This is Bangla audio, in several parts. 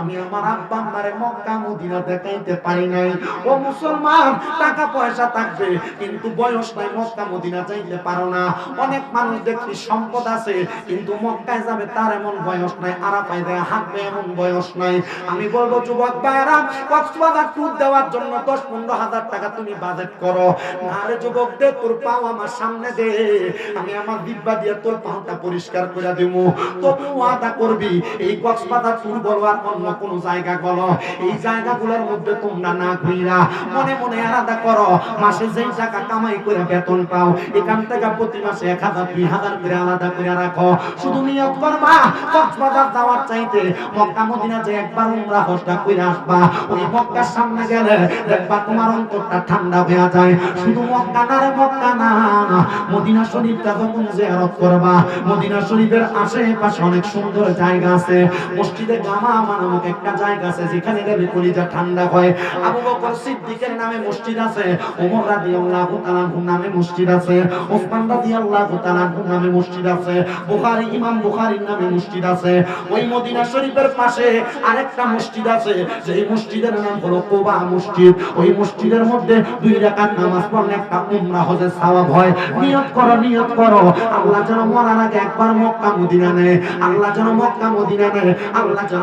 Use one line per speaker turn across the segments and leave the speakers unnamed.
আমি আমার আব্বা আম্মারে মক্কা, মদিনা দেখাইতে পারি নাই। ও মুসলমান টাকা পয়সা থাকবে, কিন্তু বয়স নাই, মক্কা, মদিনা যাইতে পারো না। অনেক মানুষ দেখি সম্পদ আছে, কিন্তু মক্কায় যাবে, তার এমন বয়স নাই দেয় হাঁটবে এমন বয়স নাই। আমি বলব, যুবক ভাইরা কক্সবাজার ট্যুর দেওয়ার জন্য দশ পনেরো হাজার টাকা তুমি বাজেট করো। আরে যুবক দে, তোর পাও আমার সামনে দে। আমি আমার দিব্যা দিয়ে তোর পাওটা পরিষ্কার করে দেব তবু আদা করবি, এই কক্সবাজার ট্যুর বলো আর অন্য কোন জায়গা বলো এই জায়গাগুলোর মধ্যে তোমরা না ঘুরা মনে মনে আলাদা করো, মাসে যেই টাকা কামাই করে বেতন পাও, এখান থেকে প্রতি মাসে এক হাজার, দুই হাজার করে আলাদা করে রাখো। শুধু নিয়োগ করবা, কক্সবাজার যাওয়ার চাইতে মক্কা, মদিনা যে একবার উমরা হজটা করে আসবা, ওই মক্কার সামনে গেলে দেখবা তোমার অন্তরটা ঠান্ডা হয়ে যায়। শুধু মক্কা না রে মক্কা না, মদিনা শরীফটা যখন জিয়ারত করবা, মদিনা শরীফের আশেপাশে অনেক সুন্দর জায়গা আছে। মসজিদে গামা নামক একটা জায়গা আছে, যেখানে গেলে কলিজা ঠান্ডা হয়। আবু বকর সিদ্দিকের নামে মসজিদ আছে, ওমর রাদিয়াল্লাহু তাআলা নামে মসজিদ আছে, ওসমান রাদিয়াল্লাহু তাআলা নামে মসজিদ আছে, বুখারী, ইমাম বুখারীর নামে মসজিদ আছে। ওই মদিনা শরীফের পাশে আরেকটা মসজিদ আছে সেই মসজিদের নাম হলো কোবা মসজিদ। ওই মসজিদের মধ্যে দুই রাকাত নামাজ পড়লে একটা উমরা হজের সওয়াব হয়। নিয়ত করো নিয়ত করো। আল্লাহ যেন মরার আগে একবার মক্কা মদিনা নেয়। আল্লাহ যেন মক্কা মদিনা নেয়। আল্লাহ যেন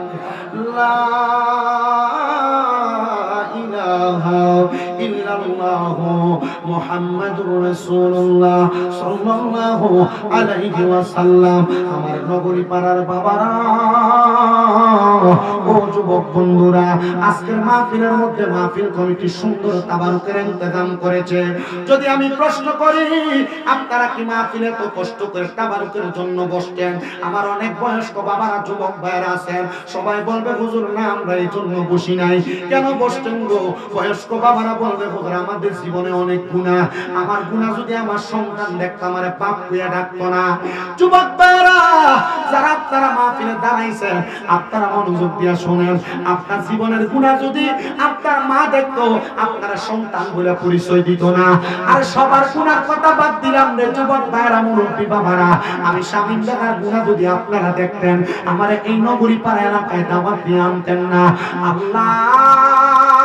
লা মুহাম্মাদুর রাসূলুল্লাহ সাল্লাল্লাহু আলাইহি ওয়াসাল্লাম। আমার নগরী পাড়ার বাবারা, ও যুবক বন্ধুরা, আজকের মাহফিলের মধ্যে মাহফিল কমিটি সুন্দর তাবারুকের ইন্তজাম করেছে। যদি আমি প্রশ্ন করি, আপনারা কি মাহফিলে তো কষ্ট করে তাবারুকের জন্য বসতেন? আমার অনেক বয়স্ক বাবারা, যুবক ভাইরা আছেন। সবাই বলবে, হুজুর, না, আমরা এই জন্য বসি নাই। কেন বসতেন গো? বয়স্ক বাবারা বলবে, হুজুর, আমাদের জীবনে অনেক গুণা আমার গুণা যদি আমার সন্তান দেখতো, আমারে পাপ কইয়া ডাকতো না। যুবক ভাইরা যারা আপনারা মাহফিলে দাঁড়াইছেন, আপনারা মনোযোগ দিয়া শোনেন। আপনার জীবনের গুণা যদি আপনার মা দেখতো, আপনার সন্তান বলে পরিচয় দিত না। আর সবার গুণার কথা বাদ দিলাম রে যুবক ভাইরা মুরব্বী বাবারা। আমি স্বামী দাদার গুণা যদি আপনারা দেখতেন, আমার এই নগরী পাড়া এলাকায় দাওয়াত দিয়ে আনতেন না। আল্লাহ!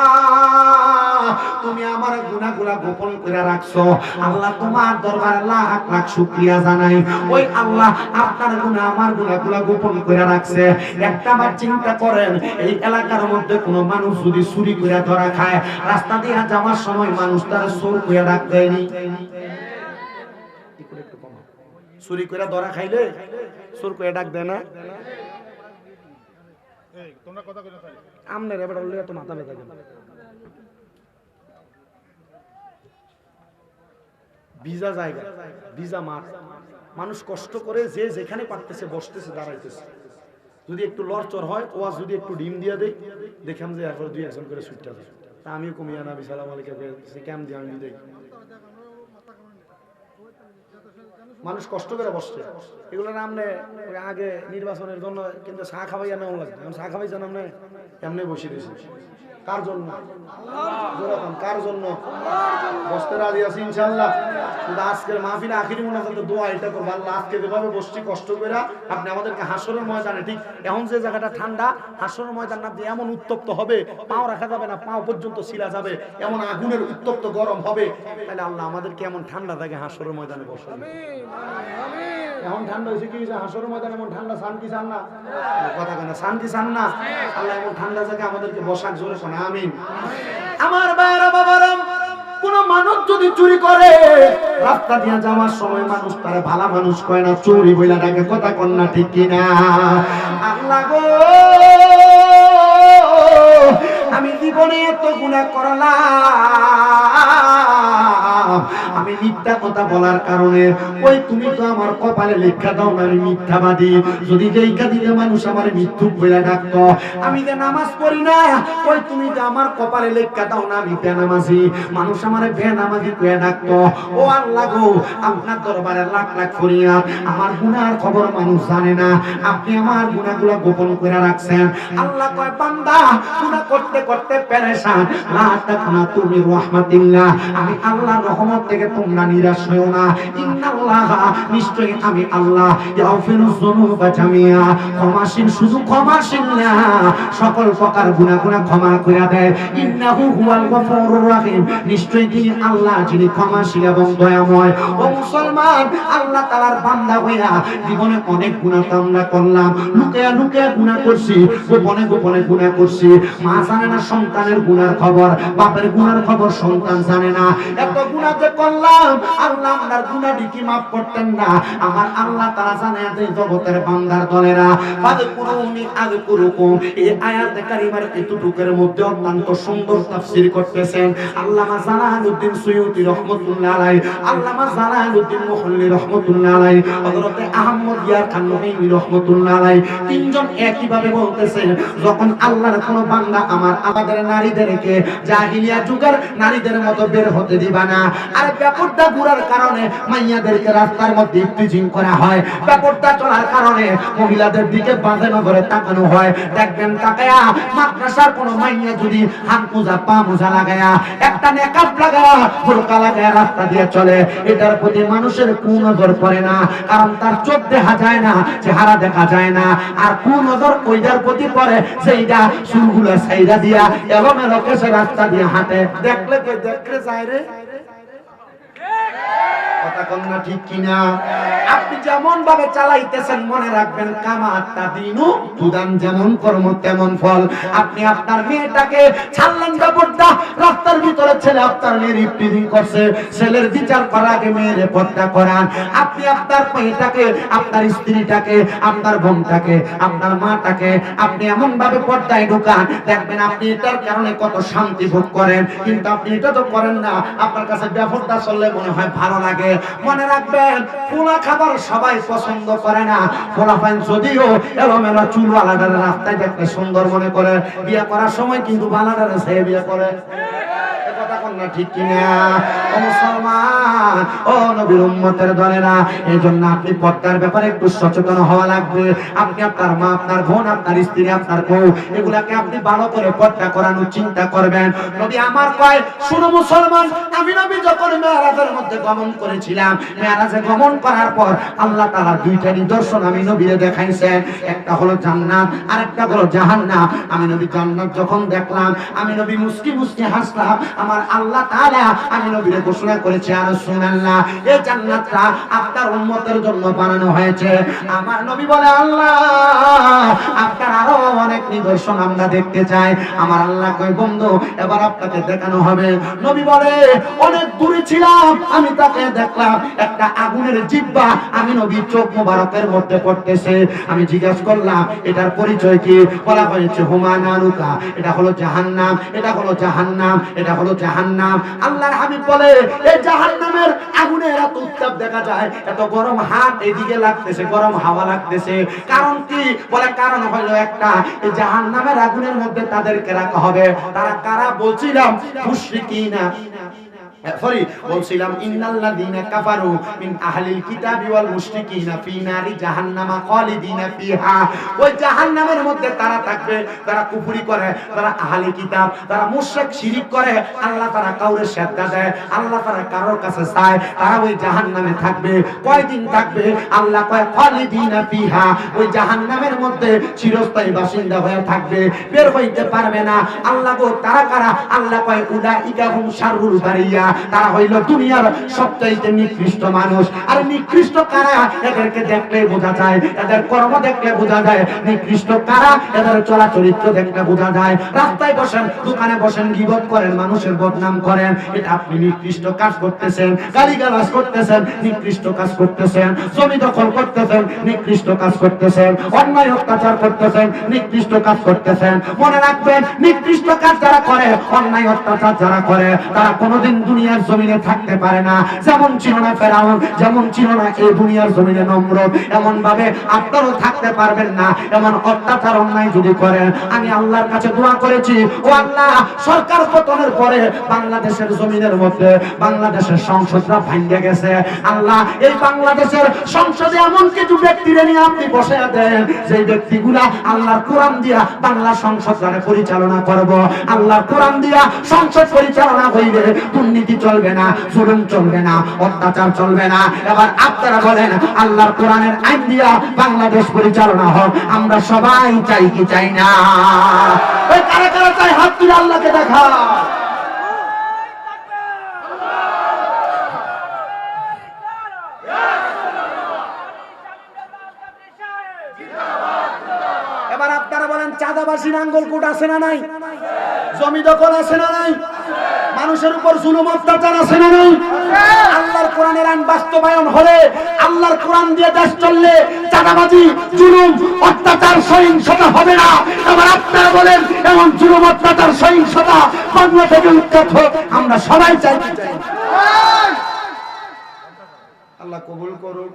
তুমি আমার গুনাহগুলা গোপন করে রাখছো। আল্লাহ তোমার দরবারে লাখ লাখ শুকরিয়া জানাই। ওই আল্লাহ আপনার গুনাহ আমার গুনাহগুলা গোপন করে রাখছে। একটা বার চিন্তা করেন এই এলাকার মধ্যে কোনো মানুষ যদি চুরি করে ধরা খায় রাস্তা দিয়ে যাওয়ার সময় মানুষ তার চোর করে ডাক দেয়নি চুরি করে ধরা খাইলে চোর করে ডাক দেয় না? আমনের এবার তো মাথা ব্যথা ভিজা জায়গা, ভিজা মাঠ। মানুষ কষ্ট করে যে যেখানে পারতেছে, বসতেছে, দাঁড়াইতেছে। যদি একটু লড়চড় হয় ওয়াজ যদি একটু ডিম দিয়ে দেয় দেখলাম যে এরপর দুই একজন করে সুইটটা দেয় তা আমিও কমিয়া না বিশালাম আলীকে ক্যাম দিয়ে, আমি দেই মানুষ কষ্ট করে বসছে। এগুলো নাম নে আগে নির্বাচনের জন্য কিন্তু চা খাওয়াই লাগবে। এখন চা খাওয়াই জানাম এমনি বসে দিয়েছি কার জন্য? কার জন্য? বসতে রাজি আছি ইনশাল্লাহ কিন্তু আজকের মাহফিলে আখিরি মনে হয় দোয়া এটা করব। আল্লাহ আজকে যেভাবে বসছি কষ্ট করে আপনি আমাদেরকে হাসরের ময়দানে ঠিক এখন যে জায়গাটা ঠান্ডা হাসরের ময়দান না দিয়ে এমন উত্তপ্ত হবে পাও রাখা যাবে না পাও পর্যন্ত শিলা যাবে এমন আগুনের উত্তপ্ত গরম হবে। তাহলে আল্লাহ আমাদেরকে এমন ঠান্ডা থাকে হাসরের ময়দানে বসে এখন ঠান্ডা হয়েছে কি হয়েছে? হাসরের ময়দানে এমন ঠান্ডা শান্তি চান না? কথা কেন শান্তি চান না? আল্লাহ এমন ঠান্ডা জায়গায় আমাদেরকে বসাক জোরে শোনা আমিন। আমার বাইরা বাবারা কোন মানুষ যদি চুরি করে রাস্তা দিয়ে যাওয়ার সময় মানুষ তারা ভালো মানুষ কয় না চুরি বইলা ডাকে কথা কন না ঠিক কিনা আল্লাহ গো আমি জীবনে এত গুণা করলাম। আমি মিথ্যা কথা বলার কারণে, ওই তুমি তো আমার কপালে লেখা দাও না আমি মিথ্যাবাদী। যদি লেখা দিতে মানুষ আমার মৃত্যু বলে ডাকতো, আমি যে নামাজ পড়ি না, ওই তুমি যে আমার কপালে লেখা দাও না আমি বেনামাজি। মানুষ আমার বেনামাজি কয়ে ডাকতো, ও আল্লাহ গো, আপনার দরবারে লাখ লাখ করিয়া আমার গুনার খবর মানুষ জানে না। আপনি আমার গুনাহগুলো গোপন করে রাখছেন। আল্লাহ কয়, বান্দা, গুনাহ করতে করতে পেরেশান। লা তাকনা তুমি রহমাতিল্লাহ। আমি আল্লাহর রহমত থেকে তোমরা নিরাশ হও না। নিশ্চয়ই আমি আল্লাহ। ইয়াগফিরুজ শুধু না, সকল প্রকার ক্ষমা দেয়। তিনি আল্লাহ, যিনি এবং দয়াময়। ও মুসলমান, আল্লাহ বান্দা হইয়া জীবনে অনেক গুনাহ আমরা করলাম। লুকিয়া লুকিয়া গুনাহ করছি, গোপনে গোপনে গুনাহ করছি। মা জানে না সন্তানের গুনার খবর, বাপের গুনার খবর সন্তান জানে না। এত গুনাহ যে করলাম যে তিনজন একই ভাবে বলতেছেন, যখন আল্লাহর কোন বান্দা আমার আমাদের নারীদেরকে জাহিলিয়া যুগের নারীদের মতো বের হতে দিবা না, আর ঘুরার কারণে মাইয়াদেরকে রাস্তার মধ্যে ইফতিজিং করা হয়। চলার কারণে মহিলাদের দিকে তাকানো হয়। দেখবেন তাকায়া মাদ্রাসার মাইয়া যদি হাত মোজা পা মোজা লাগায়া, একটা নেকাব লাগায়া রাস্তা দিয়ে চলে। এটার প্রতি মানুষের কোন নজর পড়ে না, কারণ তার চোখ দেখা যায় না, চেহারা দেখা যায় না। আর কোন নজর ওইটার প্রতি পড়ে সেইটা চুলগুলো সাইরা দিয়া, এলোমেলো কেসে রাস্তা দিয়ে হাঁটে। দেখলে দেখলে যায় রে। Yeah. কথা ঠিক কিনা? আপনি যেমন ভাবে চালাইতেছেন, মনে রাখবেন দিনু যেমন কর্ম তেমন ফল। আপনি আপনার মেয়েটাকে ছাড়লেন রাস্তার ভিতরে ছেলে আপনার মেয়ের করছে। ছেলের বিচার করার আগে মেয়ের করান। আপনি আপনার মেয়েটাকে, আপনার স্ত্রীটাকে, আপনার বোনটাকে, আপনার মাটাকে, আপনি এমন ভাবে পর্দায় ঢুকান। দেখবেন আপনি এটার কারণে কত শান্তি ভোগ করেন। কিন্তু আপনি এটা তো করেন না। আপনার কাছে ব্যাপারটা চললে মনে হয় ভালো লাগে। মনে রাখবেন, পোলা খাবার সবাই পছন্দ করে না। পান যদিও এলোমেলো চুল আলাদা রাস্তায় দেখতে সুন্দর মনে করে। বিয়ে করার সময় কিন্তু বালাডারে সে বিয়ে করে। না, ঠিক কিনা? ও মুসলমান, ও নবীর উম্মতের এই জন্য আপনি পর্দার ব্যাপারে একটু সচেতন হওয়া লাগবে। আপনি আপনার মা, আপনার বোন, আপনার স্ত্রী, আপনার বউ, এগুলাকে আপনি ভালো করে পর্দা চিন্তা করবেন। আমার কয়, শুনো মুসলমান, আমি নবী যখন মেয়ারাজের মধ্যে গমন করেছিলাম মেয়ারাজে গমন করার পর আল্লাহ দুইটা নিদর্শন আমি নবীরে দেখাইছেন। একটা হলো জান্নাত আর একটা হলো জাহান্নাম। আমি নবী জান্নাত যখন দেখলাম, আমি নবী মুস্কি মুস্কি হাসলাম, আমার আল্লাহ তাআলা আমি ঘোষণা করেছি, আর এই জান্নাতটা আপনার উম্মতের জন্য বানানো হয়েছে। আমার নবী বলে, আল্লাহ, আপনার আরও অনেক নিদর্শন আমরা দেখতে চাই। আমার আল্লাহ কই বন্ধু, এবার আপনাকে দেখানো হবে। নবী বলে, অনেক দূরে ছিলাম, আমি তাকে দেখলাম, একটা আগুনের জিব্বা আমি নবী চোখ মোবারকের মধ্যে পড়তেছে। আমি জিজ্ঞাসা করলাম, এটার পরিচয় কি? বলা হয়েছে হুমানানুকা এটা হলো জাহান্নাম, এটা হলো জাহান্নাম, এটা হলো জাহান্নাম। আল্লাহর হাবিব বলে এই জাহান্নামের আগুনে এত উত্তাপ দেখা যায়। এত গরম হাত এদিকে লাগতেছে, গরম হাওয়া লাগতেছে। কারণ কি? বলে, কারণ হলো একটা, এই জাহান্নামের আগুনের মধ্যে তাদেরকে রাখা হবে। তারা কারা? বলছিলাম, মুশরিকিনা। সরি বলছিলাম, ইন্নাল্লাযীনা কাফারু মিন আহলিল কিতাবি ওয়াল মুশরিকিনা ফি নারি জাহান্নামা খালিদিনা ফিহা। ওই জাহান্নামের মধ্যে তারা থাকবে, তারা কুফরি করে, তারা আহলি কিতাব, তারা মুশরিক শিরিক করে। আল্লাহ তারা কাউরে সেজদা দেয়, আল্লাহ তারা কারোর কাছে চায়, তারা ওই জাহান্নামে থাকবে। কয়দিন থাকবে? আল্লাহ কয়, খালিদিনা ফিহা। ওই জাহান্নামের মধ্যে চিরস্থায়ী বাসিন্দা হয়ে থাকবে, বের হইতে পারবে না। আল্লাহ গো, তারা কারা? আল্লাহ কয়, উলাইকা হুম শাররুল বারিয়া। তারা হইল দুনিয়ার সবচাইতে নিকৃষ্ট মানুষ। আর নিকৃষ্ট কারা? এদেরকে দেখলে বোঝা যায়, এদের কর্ম দেখলে বোঝা যায়। নিকৃষ্ট কারা? এদের চলা চরিত্র দেখলে বোঝা যায়। রাস্তায় বসেন, দোকানে বসেন, গিবত করেন, মানুষের বদনাম করেন। এটা আপনি নিকৃষ্ট কাজ করতেছেন, গালিগালাজ করতেছেন, নিকৃষ্ট কাজ করতেছেন, জমি দখল করতেছেন, নিকৃষ্ট কাজ করতেছেন, অন্যায় অত্যাচার করতেছেন, নিকৃষ্ট কাজ করতেছেন। মনে রাখবেন, নিকৃষ্ট কাজ যারা করে, অন্যায় অত্যাচার যারা করে, তারা কোনোদিন দুনিয়ার জমিনে থাকতে পারে না। যেমন ছিল না ফেরাউন, যেমন ছিল না এই দুনিয়ার জমিনে নম্রত এমন ভাবে আপনারও থাকতে পারবেন না, এমন অত্যাচার, অন্যায় যদি করেন, আমি আল্লাহর কাছে দোয়া করেছি, ও আল্লাহ, সরকার পতনের পরে বাংলাদেশের জমিনের মধ্যে বাংলাদেশের সংসদরা ভাঙ্গে গেছে। আল্লাহ, এই বাংলাদেশের সংসদে এমন কিছু ব্যক্তিরে নিয়ে আপনি বসে দেন যে ব্যক্তিগুলা আল্লাহর কোরআন দিয়া বাংলা সংসদ পরিচালনা করব। আল্লাহর কোরআন দিয়া সংসদ পরিচালনা হইলে দুর্নীতি চলবে না, জুলুম চলবে না, অত্যাচার চলবে না। এবার আপনারা বলেন, আল্লাহর কোরআনের আইন দিয়া বাংলাদেশ পরিচালনা হোক, আমরা সবাই চাই কি চাই না? কারা কারা চাই হাত তুলে আল্লাহকে দেখা। এবার আপনারা বলেন চাঁদাবাসী নাঙ্গল কোট আছে না নাই? জমি দখল আছে না নাই? মানুষের উপর জুলুম, অত্যাচার আছে না নাই? আল্লাহর কোরআনের আইন বাস্তবায়ন হলে, আল্লাহর কোরআন দিয়ে দেশ চললে, চাঁদাবাজি, জুলুম, অত্যাচার, সহিংসতা হবে না। এবার আপনারা বলেন, এমন জুলুম, অত্যাচার, সহিংসতা বাংলা থেকে উৎখাত হোক, আমরা সবাই চাই। আল্লাহ কবুল করুন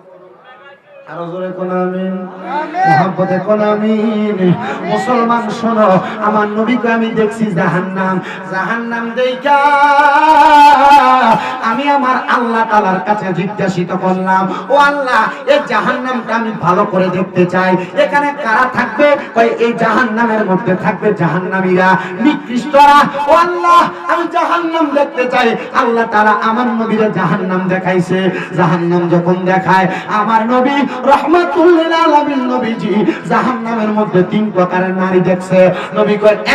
মুসলমান, শোনো, আমার নবীকে আমি দেখছি জাহান্নাম। জাহান্নাম দেইকা আমি আমার আল্লাহ তাআলার কাছে জিজ্ঞাসিত করলাম, ও আল্লাহ, এই জাহান্নামটা আমি ভালো করে দেখতে চাই। এখানে কারা থাকবে? এই জাহান্নামের মধ্যে থাকবে জাহান্নামীরা, নিকৃষ্টরা। ও আল্লাহ, আমি জাহান্নাম দেখতে চাই। আল্লাহ তাআলা আমার নবীরে জাহান্নাম দেখাইছে। জাহান্নাম যখন দেখায়, আমার নবী রহমাতুল্লিল মধ্যে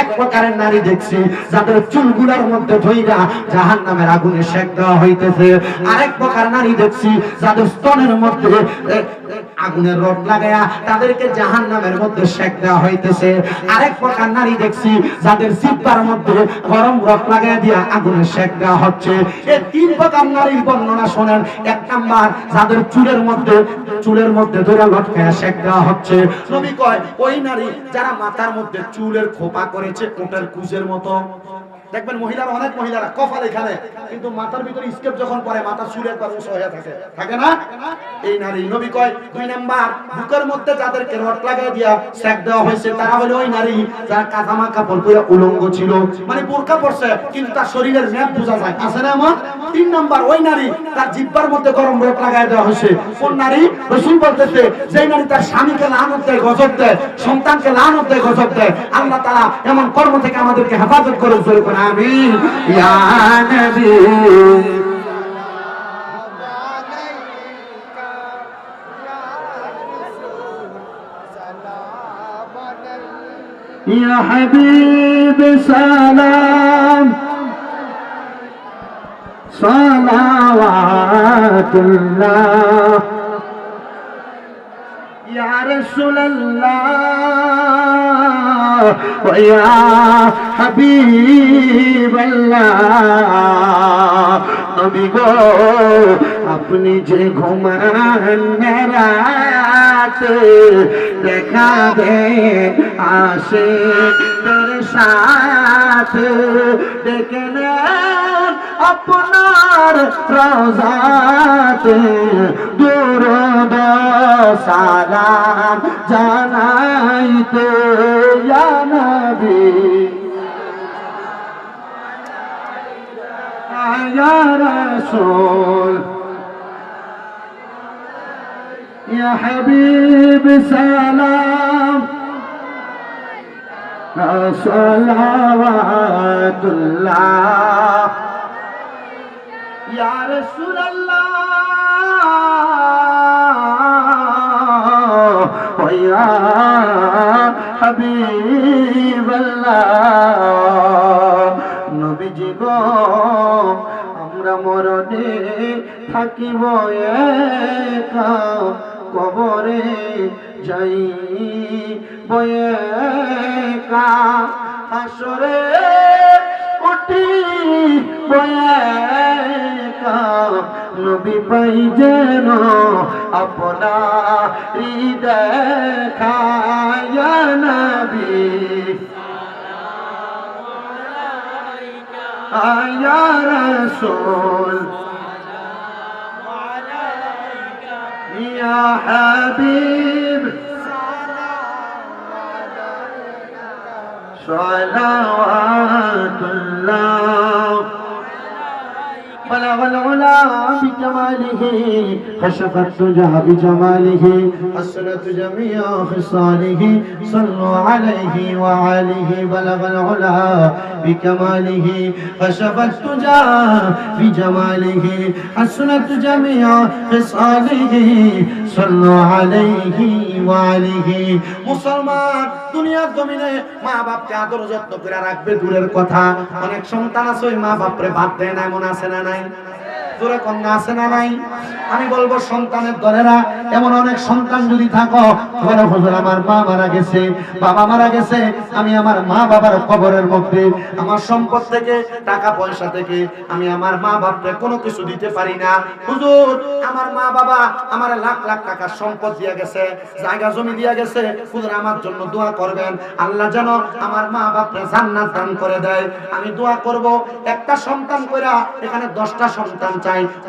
এক মধ্যে আগুনে দেওয়া হইতেছে। আরেক প্রকার নারী দেখছি, যাদের স্তনের মধ্যে আগুনের রড লাগায়া তাদেরকে জাহান্নামের মধ্যে সেক দেওয়া হইতেছে। আরেক প্রকার নারী দেখছি, যাদের মধ্যে গরম রড লাগায়া দিয়া আগুনে সেক দেওয়া হচ্ছে। এই তিন প্রকার নারীর বর্ণনা শোনেন। এক নাম্বার, যাদের চুলের মধ্যে, চুলের মধ্যে ধরে সেক দেওয়া হচ্ছে। নবী কয়, ওই নারী যারা মাথার মধ্যে চুলের খোপা করেছে, ওটার কুজের মতো। দেখবেন মহিলারা, অনেক মহিলারা কপাল এখানে কিন্তু মাথার ভিতরে স্কেপ যখন পরে মাথা চুলে একবার উঁচু হয়ে থাকে। থাকে না? এই নারী, নবী কয়, দুই নাম্বার, বুকের মধ্যে যাদেরকে রট লাগাই দিয়া সেক দেওয়া হয়েছে, তারা হলো ওই নারী যারা কাজামা কাপড় পরে উলঙ্গ ছিল। মানে বোরকা পরছে, কিন্তু তার শরীরের ম্যাপ বোঝা যায়। আছে না এমন? তিন নাম্বার ওই নারী তার জিব্বার মধ্যে গরম রট লাগাই দেওয়া হয়েছে কোন নারী রসুল বলতেছে যে নারী তার স্বামীকে লানত দেয় গজব দেয় সন্তানকে লানত দেয় গজব দেয় আল্লাহ তারা এমন কর্ম থেকে আমাদেরকে হেফাজত করে জোরে করে আমি ইয়া নবী يا حبيب سلام صلوات الله يا رسول الله ويا حبيب الله নবী গো আপনি যে ঘুমান রাতে দেখাবে আসে তোর সাথে ডেকে নেন আপনার রোজাতে দুরুদ সালাম জানাইতে ইয়া নবী يا رسول يا حبيب سلام صلوات الله ইয়ার সুরাল্লাহ হাবিবাল্লাহ, নবীজি গো,
আমরা মরণে থাকিব একা, কবরে যাই বয়েকা আসরে উঠি বয়ে নবী পাই যেন আপনারি দেখায় নবী আয়া রসুল ইয়া হাবিব صلوات الله بلغ العلا بكماله خشف الدجى بجماله حسنت جميع خصاله صلوا عليه وعليه بلغ العلا بكماله خشف الدجى بجماله حسنت جميع خصاله صلوا عليه وعليه
মুসলমান দুনিয়ার জমিনে মা বাপকে আদর যত্ন করে রাখবে দূরের কথা অনেক সন্তান আছে ওই মা বাপরে বাদ দেয় না এমন আছে না নাই জোরে কন্যা আছে না নাই? আমি বলব সন্তানের দলেরা, এমন অনেক সন্তান যদি থাকো, বলে, হুজুর, আমার মা মারা গেছে, বাবা মারা গেছে, আমি আমার মা বাবার কবরের মধ্যে, আমার সম্পদ থেকে, টাকা পয়সা থেকে, আমি আমার মা বাপকে কোনো কিছু দিতে পারি না। হুজুর, আমার মা বাবা আমার লাখ লাখ টাকার সম্পদ দিয়া গেছে, জায়গা জমি দিয়া গেছে, হুজুর, আমার জন্য দোয়া করবেন। আল্লাহ যেন আমার মা বাপরে জান্নাত দান করে দেয়। আমি দোয়া করব, একটা সন্তান কইরা এখানে দশটা সন্তান চাই।